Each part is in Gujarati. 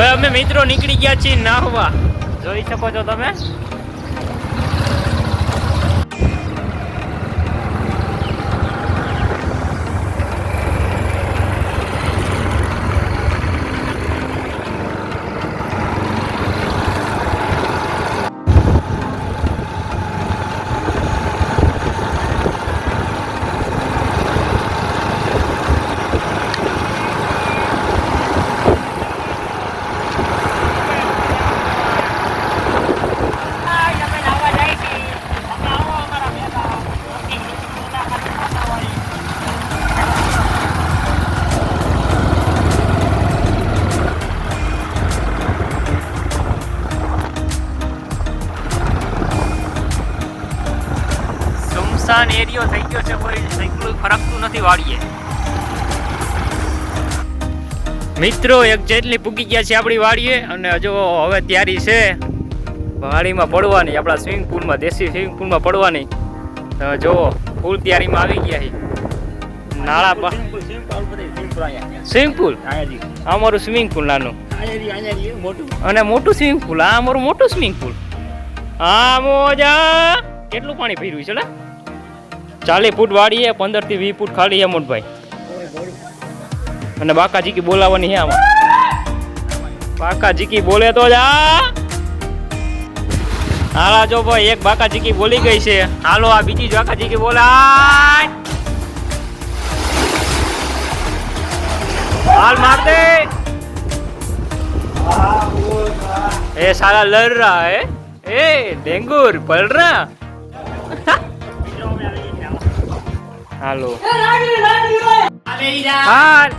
હવે અમે મિત્રો નીકળી ગયા છીએ નાહવા. જોઈ શકો છો તમે? સુમસાન એરિયો થઈ ગયો છે, કોઈ ફરકતું નથી વાળીએ મિત્રો, એક જેટલી પૂકી ગયા છે આપણી વાડીએ, અને હજુ હવે તૈયારી છે વાડીમાં પડવાની, આપણા સ્વિમિંગ પુલમાં, દેશી સ્વિમિંગ પુલમાં પડવાની. જો ફૂલ તૈયારીમાં આવી ગયા છે. નાળા સ્વિમિંગ પુલ? અમારું સ્વિમિંગ પુલ નાનું. અને મોટું સ્વિમિંગ પુલ, આ અમારું મોટું સ્વિમિંગ પુલ. આ મોજા કેટલું પાણી ભર્યું છે લે? ચાલીસ ફૂટ વાળી પંદરથી વીસ ફૂટ ખાલી છે મોટભાઈ અને બાકા જીકી બોલાવવાની છે આમાં. બાકા જીકી બોલે તો જ, આ! હાલા જો ભાઈ, એક બાકા જીકી બોલી ગઈ છે. હાલો, આ બીજી બાકા જીકી બોલાય હાલ મારતે એ સારા લડ રહા હે. એ ડેંગુર પડ રહા હાલો હાલ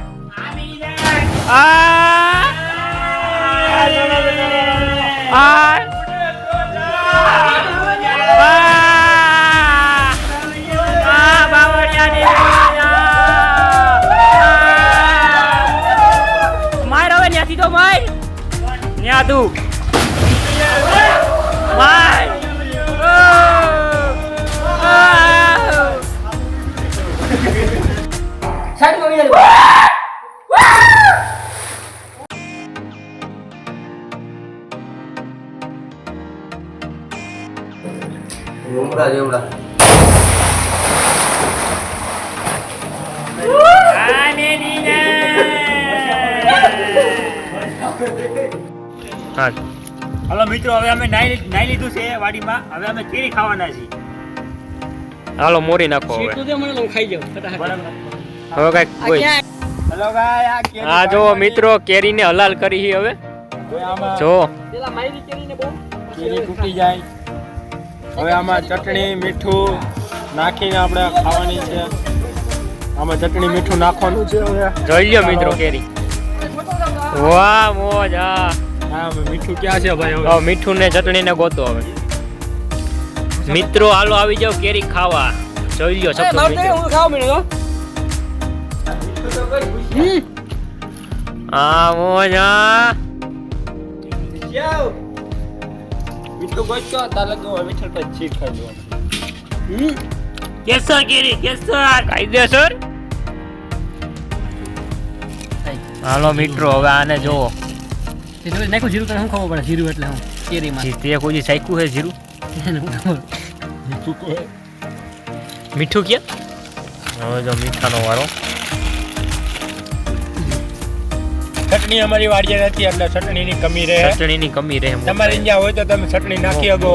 હાલ માર હવે તો તું માર ઉમરા જેવડા હા. મિત્રો હવે અમે નાઈ નાઈ લીધું છે વાડીમાં. હવે અમે કેરી ખાવાના છીએ. હાલો મોરી નાખો હવે. બરાબર. હવે કંઈક કોઈ હલો આ કેરી આ જો મિત્રો કેરીને હલાલ કરી છે હવે. જો. કેરી તૂટી જાય. હવે આમાં ચટણી મીઠું નાખીને આપણે ખાવાની છે. આમાં ચટણી મીઠું નાખવાનું છે હવે. જોઈ લ્યો મિત્રો કેરી. વાહ મોજ હા. હા મીઠું ક્યાં છે ભાઈ હવે? મીઠું ને ચટણી ને ગોતો હવે. મિત્રો હાલો આવી જાવ કેરી ખાવા. જોઈ લ્યો સપનું મિત્રો આ મોજ હા. મીઠું ગોચો તાર લગો પર છીક ખાઈ લેવાનું. કેસર કેરી કેસર. કાયદેસર. હાલો મિત્રો હવે આને જોવો નાખો જીરું તને શું ખબર પડે? જીરું એટલે હું કેરીમાં. તે કોઈ સાયકું છે જીરું? મીઠું કે? હવે જો મીઠાનો વારો. ચટણી અમારી વાડીએ નથી એટલે ચટણીની કમી રહે. ચટણીની કમી રહે તમારે ત્યાં હોય તો તમે ચટણી નાખી શકો.